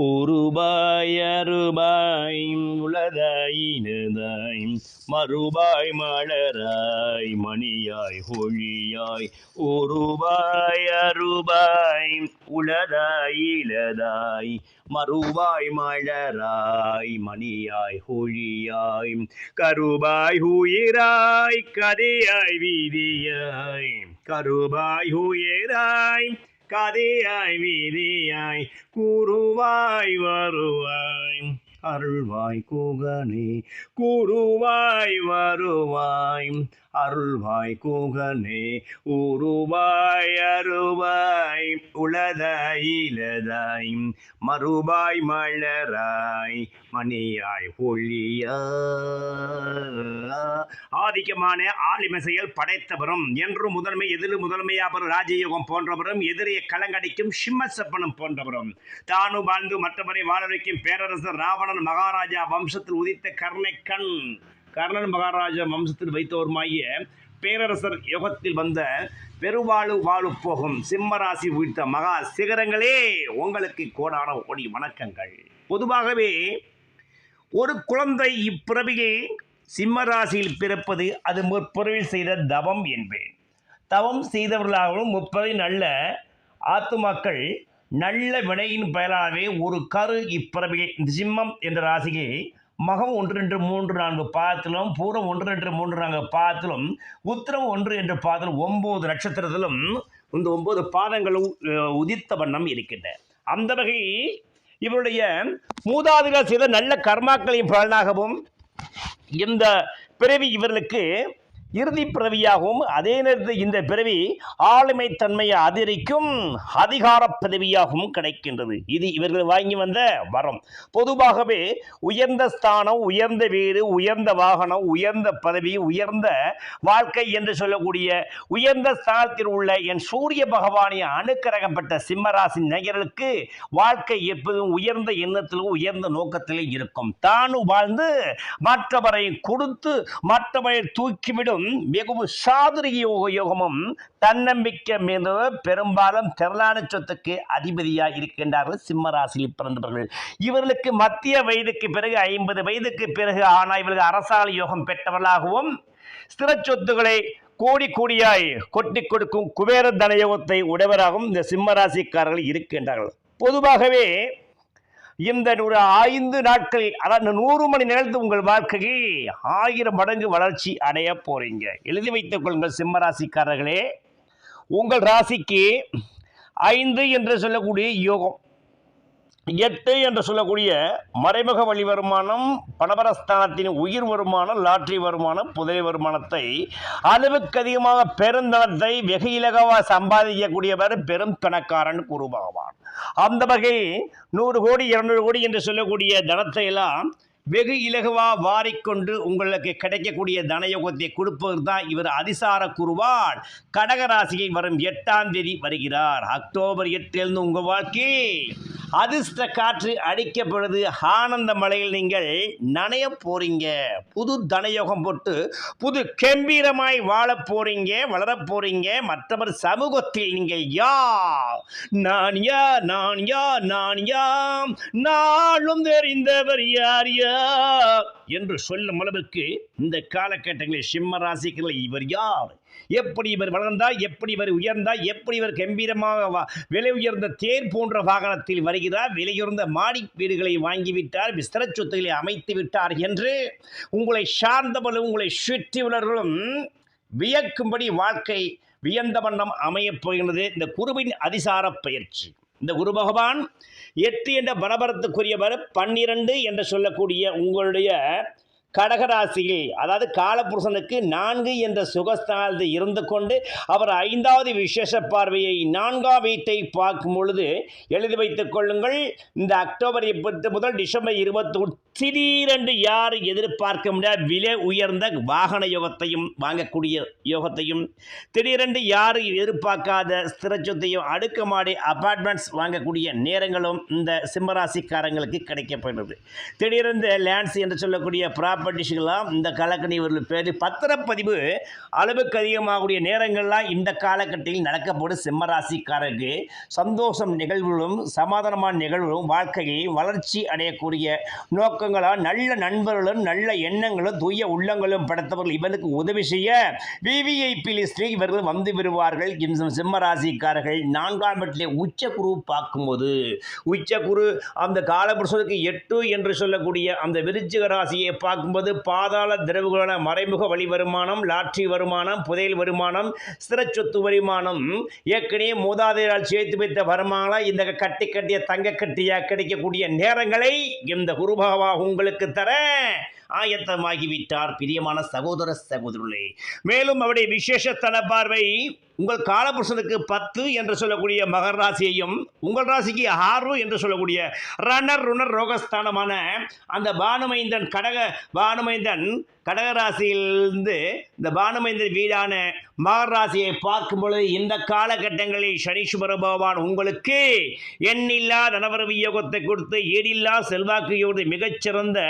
ஒருபாய் அருபாய் உளதாயினதாய் மறுபாய் மலராய் மணியாய் ஒளியாய் ஒருபாய் அருபாய் உளதாய் இலதாய் மறுபாய் மலராய் மணியாய் ஒளியாய் கருபாய் உயிராய் கதையாய் வீதியாய். கருபாய் உயிராய் கதையாய் வீதியாய் கூறுவாய் வருவாய். அருள்வாய் கூகனே கூறுவாய் வருவாய். அருள்வாய் கூகனே உருவாய் அருவாய் உளதாய் இலதாய் மறுபாய் மலராய் மணியாய் ஒளியா. ஆதிக்கமான ஆலிம செயல் படைத்தவரும் என்றும் முதன்மை எதிர் முதன்மையாபர் ராஜயோகம் போன்றவரும் எதிரிய கலங்கடிக்கும் சிம்மசப்பனம் போன்றவரும். தானும் வாழ்ந்து மற்றவரை வாழ வைக்கும் பேரரசர் ராவணன் மகாராஜா வம்சத்தில் உதித்த கர்ணை கண் கர்ணன் மகாராஜா வம்சத்தில் வைத்தவருமாகிய பேரரசர் யுகத்தில் வந்த பெருவாழு வாழு போகும் சிம்மராசி உயிர்த்த மகா சிகரங்களே உங்களுக்கு கோடான கோடி வணக்கங்கள். பொதுவாகவே ஒரு குழந்தை இப்பிறவியில் சிம்மராசியில் பிறப்பது அது முற்பிறவில் செய்த தவம் என்பேன். தவம் செய்தவர்களாகவும் முப்பதை நல்ல ஆத்துமாக்கள் நல்ல வினையின் பயனாகவே ஒரு கரு இப்பிறவியில் இந்த சிம்மம் என்ற ராசியில் மகம் ஒன்று ரெண்டு மூன்று நான்கு பாதத்திலும் பூரம் ஒன்று ரெண்டு மூன்று நான்கு பாதத்திலும் உத்திரம் ஒன்று என்று பாதத்திலும் ஒம்பது நட்சத்திரத்திலும் இந்த ஒம்பது பாதங்களும் உதித்த வண்ணம் இருக்கின்றன. அந்த வகை இவருடைய மூதாதிகள் செய்த நல்ல கர்மாக்களின் பலனாகவும் இந்த பிறவி இவர்களுக்கு இறுதி பிறவியாகவும் அதே நேரத்தில் இந்த பிறவி ஆளுமை தன்மையை அதிகரிக்கும் அதிகார பதவியாகவும் கிடைக்கின்றது. இது இவர்கள் வாங்கி வந்த வரம். பொதுவாகவே உயர்ந்த ஸ்தானம் உயர்ந்த வீடு உயர்ந்த வாகனம் உயர்ந்த பதவி உயர்ந்த வாழ்க்கை என்று சொல்லக்கூடிய உயர்ந்த ஸ்தானத்தில் உள்ள என் சூரிய பகவானை அணுக்கரகப்பட்ட சிம்மராசி நேயர்களுக்கு வாழ்க்கை எப்போதும் உயர்ந்த எண்ணத்திலும் உயர்ந்த நோக்கத்திலும் இருக்கும். தானும் வாழ்ந்து மற்றவரை கொடுத்து மற்றவரை தூக்கிவிடும் மிகவும் சாதுரிய யோக யோகமும் தன்னம்பிக்கை மீது பெரும்பாலும் திரளான சொத்துக்கு அதிபதியாக இருக்கின்றார்கள் சிம்மராசியில் பிறந்தவர்கள். இவர்களுக்கு மத்திய வயதுக்கு பிறகு ஐம்பது வயதுக்கு பிறகு ஆனால் இவர்கள் அரசால் யோகம் பெற்றவர்களாகவும் ஸ்திர சொத்துக்களை கோடி கோடியாய் கொட்டி கொடுக்கும் குபேர தனயோகத்தை உடையவராகவும் இந்த சிம்மராசிக்காரர்கள் இருக்கின்றார்கள். பொதுவாகவே இந்த ஒரு ஐந்து நாட்களில் அதாவது நூறு மணி நேரத்தில் உங்கள் வாழ்க்கையில் ஆயிரம் மடங்கு வளர்ச்சி அடைய போறீங்க. எழுதி வைத்துக் கொள்ளுங்கள் சிம்ம ராசிக்காரர்களே உங்கள் ராசிக்கு ஐந்து என்று சொல்லக்கூடிய யோகம் எட்டு என்று சொல்லக்கூடிய மறைமுக வழி வருமானம் பணபரஸ்தானத்தின் உயிர் வருமானம் லாட்ரி வருமானம் புதை வருமானத்தை அளவுக்கு அதிகமாக பெருந்தனத்தை வெகு இலகவாக சம்பாதிக்கக்கூடியவர் பெரும் பணக்காரன் குருபகவான். அந்த வகையில் நூறு கோடி இருநூறு கோடி என்று சொல்லக்கூடிய தனத்தை எல்லாம் வெகு இலகுவா வாரிக்கொண்டு உங்களுக்கு கிடைக்கக்கூடிய தனயோகத்தை கொடுப்பவர் தான் இவர் அதிசார குருவான். கடகராசியை வரும் எட்டாம் தேதி வருகிறார். அக்டோபர் எட்டிலிருந்து உங்கள் வாழ்க்கை அதிர்ஷ்ட காற்று அடிக்கப்படுது. ஆனந்த மலையில் நீங்கள் நனைய போறீங்க. புது தனயோகம் போட்டு புது கம்பீரமாய் வாழ போறீங்க வளர போறீங்க. மற்றவர் சமூகத்தில் நீங்கள் யா நான் யா நான் யா நான் யாம்? நாளும் தெரிந்தவர் யார் யார்? என்று சொல்லும் அளவுக்கு இந்த காலகட்டங்களில் சிம்ம ராசிகளில் இவர் யார்? எப்படி இவர் வளர்ந்தார் எப்படி இவர் உயர்ந்தார் எப்படி இவர் கம்பீரமாக வா- விலை உயர்ந்த தேர் போன்ற வாகனத்தில் வருகிறார் விலையுயர்ந்த மாடி வீடுகளை வாங்கிவிட்டார் விஸ்தர சொத்துக்களை அமைத்து விட்டார் என்று உங்களை சார்ந்தவர்களும் உங்களை சுற்றியுள்ளவர்களும் வியக்கும்படி வாழ்க்கை வியந்த வண்ணம் அமையப் போகிறது இந்த குருவின் அதிசார பயிற்சி. இந்த குரு பகவான் எட்டு என்ற பரபரத்துக்குரியவர் பன்னிரண்டு என்று சொல்லக்கூடிய உங்களுடைய கடகராசியில் அதாவது காலபுருஷனுக்கு நான்கு என்ற சுகஸ்தானது இருந்து கொண்டு அவர் ஐந்தாவது விசேஷ பார்வையை நான்காம் வீட்டை பார்க்கும் பொழுது எழுதி வைத்துக் கொள்ளுங்கள். இந்த அக்டோபர் பத்து முதல் டிசம்பர் இருபத்தி திடீரென்று யார் எதிர்பார்க்க முடியாத விலை உயர்ந்த வாகன யோகத்தையும் வாங்கக்கூடிய யோகத்தையும் திடீரென்று யார் எதிர்பார்க்காத ஸ்திர சொத்தையும் அடுக்குமாடி அபார்ட்மெண்ட்ஸ் வாங்கக்கூடிய நேரங்களும் இந்த சிம்மராசிக்காரங்களுக்கு கிடைக்கப்படுகிறது திடீரென்று லேண்ட்ஸ் என்று சொல்லக்கூடிய ப்ராப்பர்ட்டி ப்ராப்பர்ட்டிஸ்கெல்லாம் இந்த காலக்கட்டம் இவர்கள் பேர். பத்திரப்பதிவு அளவுக்கு அதிகமாகக்கூடிய நேரங்கள்லாம் இந்த காலகட்டத்தில் நடக்கப்படும் சிம்மராசிக்காரருக்கு. சந்தோஷம் நிகழ்வுகளும் சமாதானமான நிகழ்வுகளும் வாழ்க்கையை வளர்ச்சி அடையக்கூடிய நோக்கங்களால் நல்ல நண்பர்களும் நல்ல எண்ணங்களும் தூய உள்ளங்களும் படைத்தவர்கள் இவருக்கு உதவி செய்ய விவிஐபி லிஸ்டில் இவர்கள் வந்து விடுவார்கள். இந்த சிம்மராசிக்காரர்கள் நான்காம் இடத்திலே உச்ச குரு பார்க்கும்போது. உச்ச குரு அந்த காலபுருஷனுக்கு எட்டு என்று சொல்லக்கூடிய அந்த விருச்சிக ராசியை பார்க்கும் பார்க்கும்போது பாதாள திரவுகளான மறைமுக வழி வருமானம் லாட்ரி வருமானம் புதையல் வருமானம் சிறச்சொத்து சொத்து வருமானம் ஏற்கனவே மூதாதையால் சேர்த்து வைத்த வருமானம் இந்த கட்டி கட்டிய தங்க கட்டியாக கிடைக்கக்கூடிய நேரங்களை இந்த குருபாவா உங்களுக்கு தர ஆயத்தமாகிவிட்டார். பிரியமான சகோதர சகோதரர்களே மேலும் அவருடைய விசேஷத்தன பார்வை உங்கள் காலபுருஷனுக்கு பத்து என்று சொல்லக்கூடிய மகர் ராசியையும் உங்கள் ராசிக்கு ஆறு என்று சொல்லக்கூடிய ரணர் ருணர் ரோகஸ்தானமான அந்த பானுமைந்தன் கடக பானுமைந்தன் கடகராசியிலிருந்து இந்த பானுமைந்தன் வீடான மகர் ராசியை பார்க்கும் பொழுது இந்த காலகட்டங்களில் சனீஸ்வர பகவான் உங்களுக்கு எண்ணில்லா நனவரவு யோகத்தை கொடுத்து ஈடில்லா செல்வாக்கு யோகத்தை மிகச்சிறந்த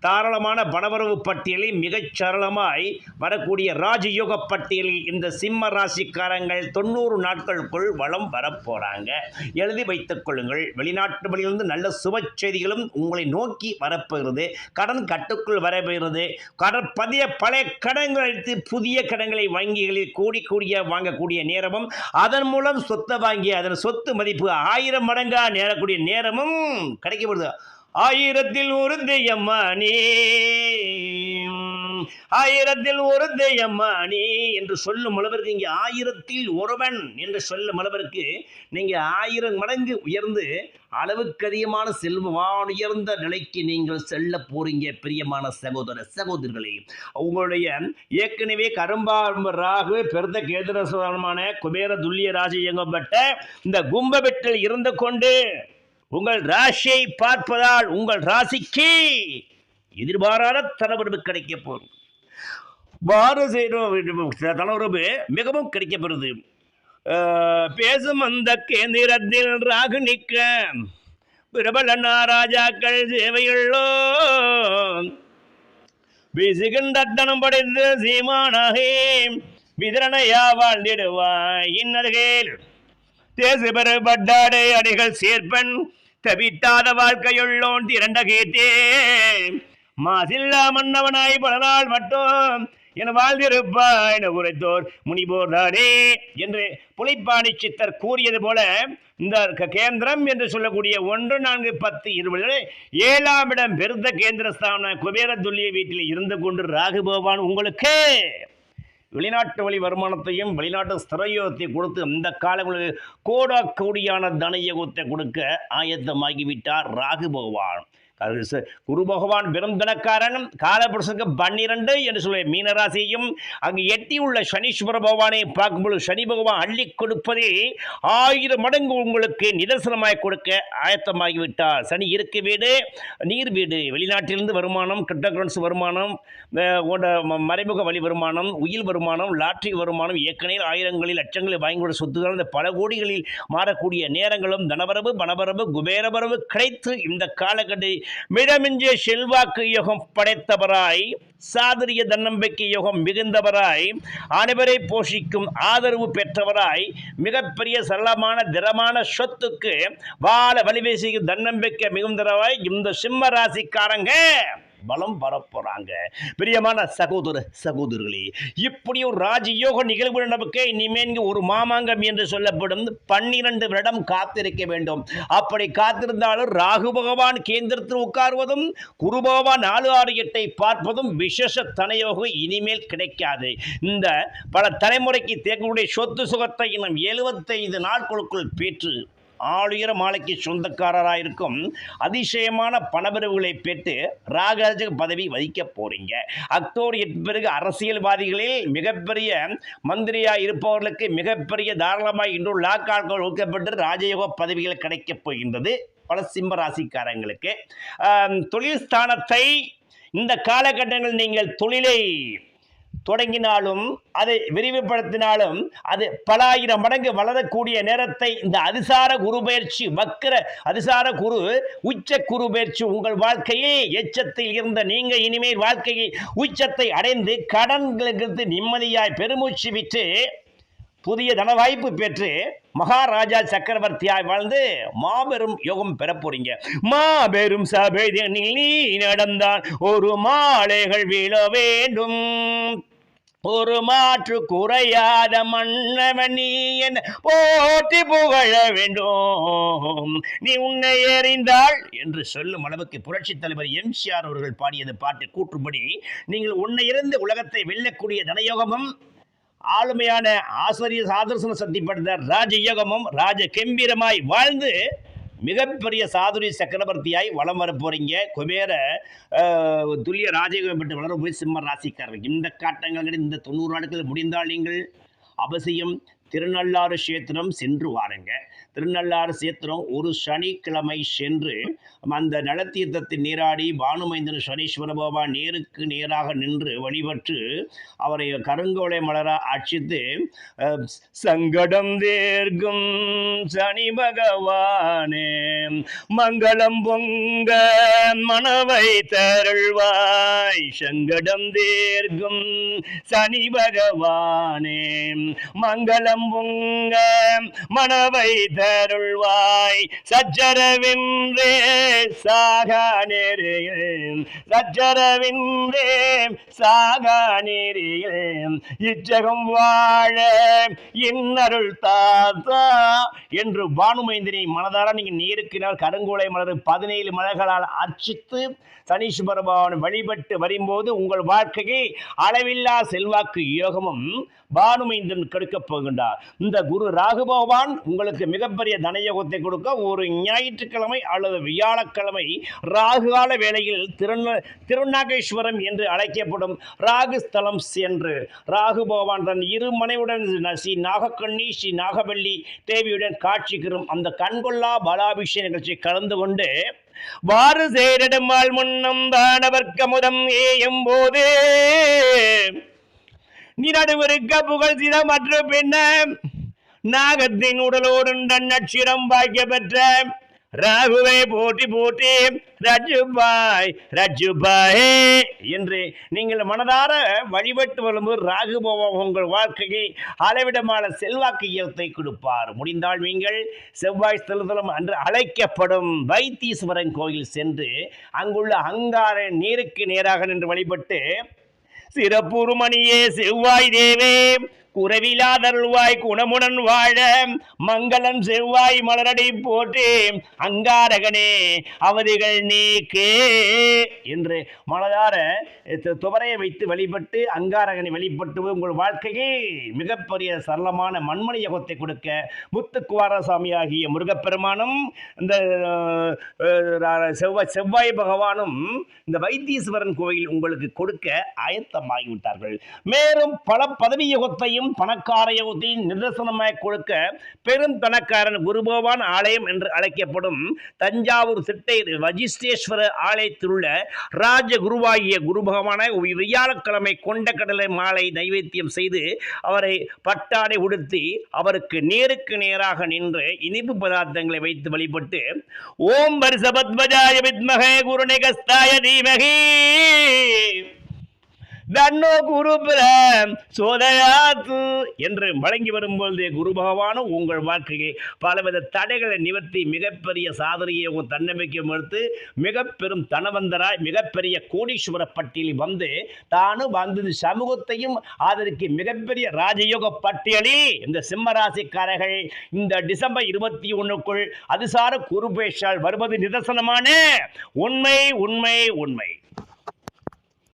தாராளமான பணவரவு பட்டியலில் மிகச் சரளமாய் வரக்கூடிய ராஜயோக பட்டியலில் இந்த சிம்ம ராசிக்காரங்கள் தொண்ணூறு நாட்களுக்குள் வளம் வரப்போகிறாங்க எழுதி வைத்துக் கொள்ளுங்கள். வெளிநாட்டு வழியிலிருந்து நல்ல சுப செய்திகளும் உங்களை நோக்கி வரப்போகிறது கடன் கட்டுக்குள் வரப்போகிறது கடன் பதிய பழைய கடன்கள் எடுத்து புதிய கடன்களை வங்கிகளில் கூடி கூடிய வாங்கக்கூடிய நேரமும் அதன் மூலம் சொத்தை வாங்கி அதன் சொத்து மதிப்பு ஆயிரம் மடங்காக நேரக்கூடிய நேரமும் கிடைக்கப்படுது ஆயிரத்தில் ஒரு தெய்யம்மா நீ ஆயிரத்தில் ஒரு தெய்யம்மா நீ என்று சொல்லும் அளவிற்கு இங்கே ஆயிரத்தில் ஒருவன் என்று சொல்லும் அளவிற்கு நீங்கள் ஆயிரம் மடங்கு உயர்ந்து அளவுக்கு அதிகமான செல்வான் உயர்ந்த நிலைக்கு நீங்கள் செல்ல போறீங்க பிரியமான சகோதர சகோதரர்களே உங்களுடைய ஏற்கனவே கரும்பாம்பு ராகு பெருந்த கேந்திரமான குபேர துல்லிய ராஜ இயங்கப்பட்ட இந்த கும்பவெட்டில் இருந்து கொண்டு உங்கள் ராசியை பார்ப்பதால் உங்கள் ராசிக்கு எதிர்பாராத தனவரவு கிடைக்க போகும். பாரத தனவரவு மிகவும் கிடைக்கப்படுது. பேசும் அந்த கேந்திரத்தில் ராகு நிற்க பிரபல நாராஜாக்கள் சேவையுள்ளோ வீசுகின்ற தனம் படைத்து சீமானாகே விதரணையா வாழ்ந்திடுவாய் இன்னருகேல். தேசு பட்டாடை அடிகள் சேர்ப்பன் தவிட்டாத வாழ்க்கையுள்ளோன் திரண்ட கேட்டே. மாசில்லா மன்னவனாய் பல நாள் மட்டும் என வாழ்ந்திருப்பாய் என உரைத்தோர் முனிபோர் தானே என்று புலிப்பாணி சித்தர் கூறியது போல இந்த கேந்திரம் என்று சொல்லக்கூடிய ஒன்று நான்கு பத்து இருபது ஏழாம் இடம் பெருத்த கேந்திரஸ்தான குபேர துல்லிய வீட்டில் இருந்து கொண்டு ராகு பகவான் உங்களுக்கு. வெளிநாட்டு வழி வருமானத்தையும் வெளிநாட்டு ஸ்திரயோகத்தை கொடுத்து இந்த காலங்களில் கோடா கோடியான தனயோகத்தை கொடுக்க ஆயத்தமாகிவிட்டார் ராகு பகவான். அது ச- குரு பகவான் பெருந்தனக்காரன் காலபுருஷனுக்கு பன்னிரண்டு என்று சொல்லுவேன் மீனராசியும் அங்கு எட்டியுள்ள சனீஸ்வர பகவானை பார்க்கும்பொழுது சனி பகவான் அள்ளி கொடுப்பதே ஆயிரம் மடங்கு உங்களுக்கு நிதர்சனமாய் கொடுக்க ஆயத்தமாகிவிட்டார். சனி இருக்கு வீடு நீர் வீடு வெளிநாட்டிலிருந்து வருமானம் கிரிப்டோகரன்சி வருமானம் ம- மறைமுக வழி வருமானம் உயில் வருமானம் லாட்ரி வருமானம் ஏற்கனவே ஆயிரங்களில் லட்சங்களில் வாங்கி கொண்ட சொத்துக்கள் இந்த பல கோடிகளில் மாறக்கூடிய நேரங்களும் தனவரவு பணவரவு குபேரவரவு கிடைத்து இந்த காலகட்ட மிடமிஞ்சிய செல்வாக்கு யோகம் படைத்தவராய் சாதுரிய தன்னம்பிக்கை யோகம் மிகுந்தவராய் அனைவரை போஷிக்கும் ஆதரவு பெற்றவராய் மிகப்பெரிய சரளமான திடமான சொத்துக்கு வாழ வழிவேசிக்கும் தன்னம்பிக்கை மிகுந்தவராய் இந்த சிம்ம ராசிக்காரங்க. பலம் வரப்போறாங்க. பிரியமான சகோதர சகோதரர்களே இப்படி ஒரு ராஜயோக நிகழ்வு நமக்கு இனிமேல் ஒரு மாமாங்கம் என்று சொல்லப்படும் பன்னிரண்டு வருடம் காத்திருக்க வேண்டும். அப்படி காத்திருந்தாலும் ராகு பகவான் கேந்திரத்தில் உட்காருவதும் குரு பகவான் நாலு ஆறு எட்டை பார்ப்பதும் விசேஷ தனயோகம் இனிமேல் கிடைக்காது. இந்த பல தலைமுறைக்கு தேக்கக்கூடிய சொத்து சுகத்தை இன்னும் எழுபத்தைந்து நாட்களுக்குள் பெற்று ஆளுயர மாலைக்கு சொந்தக்காரராக இருக்கும் அதிசயமான பணபரவுகளை பெற்று ராகராஜ பதவி வகிக்க போறீங்க. அக்டோபர் எட்டு பிறகு அரசியல்வாதிகளில் மிகப்பெரிய மந்திரியாக இருப்பவர்களுக்கு மிகப்பெரிய தாராளமாக இன்று லாக்கால்கள் ஒதுக்கப்பட்டு ராஜயோக பதவிகள் கிடைக்கப் போகின்றது. பல சிம்ம ராசிக்காரங்களுக்கு தொழில் ஸ்தானத்தை இந்த காலகட்டங்களில் நீங்கள் தொழிலை தொடங்கினாலும் அதை விரிவுபடுத்தினாலும் அது பல ஆயிரம் மடங்கு வளரக்கூடிய நேரத்தை இந்த அதிசார குரு பயிற்சி வக்கர அதிசார குரு உச்ச குரு பயிற்சி உங்கள் வாழ்க்கையில் எச்சத்தில் இருந்த நீங்க இனிமேல் வாழ்க்கையில் உச்சத்தை அடைந்து கடன்களுக்கு நிம்மதியாய் பெருமூச்சு விட்டு புதிய தனவாய்ப்பு பெற்று மகாராஜா சக்கரவர்த்தியாய் வாழ்ந்து மாபெரும் யோகம் பெற போறீங்க. மாபெரும் சபை நீ நடந்தால் ஒரு மாலைகள் வீழ வேண்டும். ஒரு மாற்று குறையாத மன்னவன் நீ என் போற்றி புகழ வேண்டும். நீ உன்னை எறிந்தாள் என்று சொல்லும் அளவுக்கு புரட்சித் தலைவர் எம்ஜிஆர் அவர்கள் பாடியது பாட்டு கூற்றுப்படி நீங்கள் உன்னை இருந்து உலகத்தை வெல்லக்கூடிய தனயோகமும் ஆளுமையான ஆசிரியர் ஆதர்சன சக்தி படுத்த ராஜயோகமும் ராஜ கம்பீரமாய் வாழ்ந்து மிகப்பெரிய சாதுரி சக்கரவர்த்தியாய் வலம் வர போறீங்க. குபேர துல்லிய ராஜயோகம் பெற்று வளரும் போய் சிம்ம ராசிக்காரர்கள். இந்த காட்டங்கள் இந்த தொண்ணூறு நாட்கள் முடிந்தால் நீங்கள் அவசியம் திருநள்ளாறு கஷேத்திரம் சென்று வாருங்க. திருநள்ளாறு சேத்திரம் ஒரு சனிக்கிழமை சென்று அந்த நலத்தீர்த்தத்தில் நீராடி பானுமைந்தன் சனீஸ்வர பகவான் நேருக்கு நேராக நின்று வழிபட்டு அவரை கருங்கோலை மலர அர்ச்சித்து சங்கடம் தேர்க்கும் சனி பகவானே மங்களம் பொங்க மனவை தருள்வாய். சங்கடம் தேர்க்கும் சனி பகவானே மங்களம் பொங்க மனவை தருள்வாய் சஜ்ஜரவின்றே சாகா நெறியில் சச்சரவின்றே சாகா நெறியில் இச்சகம் வாழ இன்னருள் தாத்தா. என்று பானுமைந்தினை மனதார நீங்கள் நீருக்கினால் கருங்கோலை மலர் பதினேழு மலர்களால் அர்ச்சித்து சனீஸ்வர பகவான் வழிபட்டு வரும்போது உங்கள் வாழ்க்கையை அளவில்லா செல்வாக்கு யோகமும் பானுமைந்தன் கெடுக்கப் போகின்றார். இந்த குரு ராகு பகவான் உங்களுக்கு மிகப்பெரிய தனயோகத்தை கொடுக்க ஒரு ஞாயிற்றுக்கிழமை அல்லது வியாழக்கிழமை ராகுகால வேளையில் திருந திருநாகேஸ்வரம் என்று அழைக்கப்படும் ராகு ஸ்தலம் சென்று ராகு பகவான் தன் இரு மனைவுடன் ஸ்ரீ நாகக்கண்ணி ஸ்ரீ நாகவல்லி தேவியுடன் காட்சிக்கிறோம். அந்த கண்கொள்ளா பாலாபிஷேக நிகழ்ச்சி கலந்து கொண்டு வாறு சேரிடமால் முன்னம் தானவர்க்க முதம் ஏயும் போது நீ நடுவருக்க புகழ் சிதம் மற்ற பின்ன நாகத்தின் உடலோடு நட்சிரம் பாய்க்க பெற்ற ராகுவை போட்டி போட்டி ரஜுபாய் ரஜுபாய் என்று நீங்கள் மனதார வழிபட்டு வரும்போது ராகு பகவான் உங்கள் வாழ்க்கையை அளவிடமான செல்வாக்கு ஈயத்தை கொடுப்பார். முடிந்தால் நீங்கள் செவ்வாய் ஸ்தலத்தலம் அன்று அழைக்கப்படும் வைத்தீஸ்வரன் கோயில் சென்று அங்குள்ள அங்கார நீருக்கு நேராக நின்று வழிபட்டு சிறப்புருமணியே செவ்வாய் தேவே குறவிலாதருள்வாய் குணமுடன் வாழ மங்களம் செவ்வாய் மலரடி போற்றி. அங்காரகனே அவதிகள் நீக்கே என்று மனதார துவரையை வைத்து வழிபட்டு அங்காரகனை வழிபட்டு உங்கள் வாழ்க்கையை மிகப்பெரிய சரளமான மண்மணி யோகத்தை கொடுக்க முத்துக்குவாரசாமி ஆகிய முருகப்பெருமானும் இந்த செவ்வாய் செவ்வாய் பகவானும் இந்த வைத்தீஸ்வரன் கோயில் உங்களுக்கு கொடுக்க ஆயத்தமாகிவிட்டார்கள். மேலும் பல பதவி யுகத்தையும் பணக்கார யுகத்தையும் நிதர்சனமாய் கொடுக்க பெருந்தனக்காரன் குருபகவான் ஆலயம் என்று அழைக்கப்படும் தஞ்சாவூர் சிட்டை வஜிஷ்டேஸ்வர ஆலயத்தில் உள்ள ராஜ குருவாகிய வியாழக்கிழமை கொண்ட கடலை மாலை நைவேத்தியம் செய்து அவரை பட்டாடை உடுத்தி அவருக்கு நேருக்கு நேராக நின்று இனிப்பு பதார்த்தங்களை வைத்து வழிபட்டு ஓம் வருஷபத்வஜாய வித்மகே குருநிகஸ்தாய தீமகி! தன்னோ குருபுர சோதயாத்து என்று வழங்கி வரும்பொழுது குரு பகவானும் உங்கள் வாழ்க்கையை பலவித தடைகளை நிவர்த்தி மிகப்பெரிய சாதனையை உங்கள் தன்னம்பிக்கையும் எடுத்து மிக பெரும் தனவந்தராய் மிகப்பெரிய கோடீஸ்வர பட்டியலில் வந்து தானும் வந்தது சமூகத்தையும் அதற்கு மிகப்பெரிய ராஜயோக பட்டியலில் இந்த சிம்மராசிக்காரர்கள் இந்த டிசம்பர் இருபத்தி ஒன்றுக்குள் அதிசார குருபேஷால் வருவது நிதர்சனமான. உண்மை உண்மை உண்மை.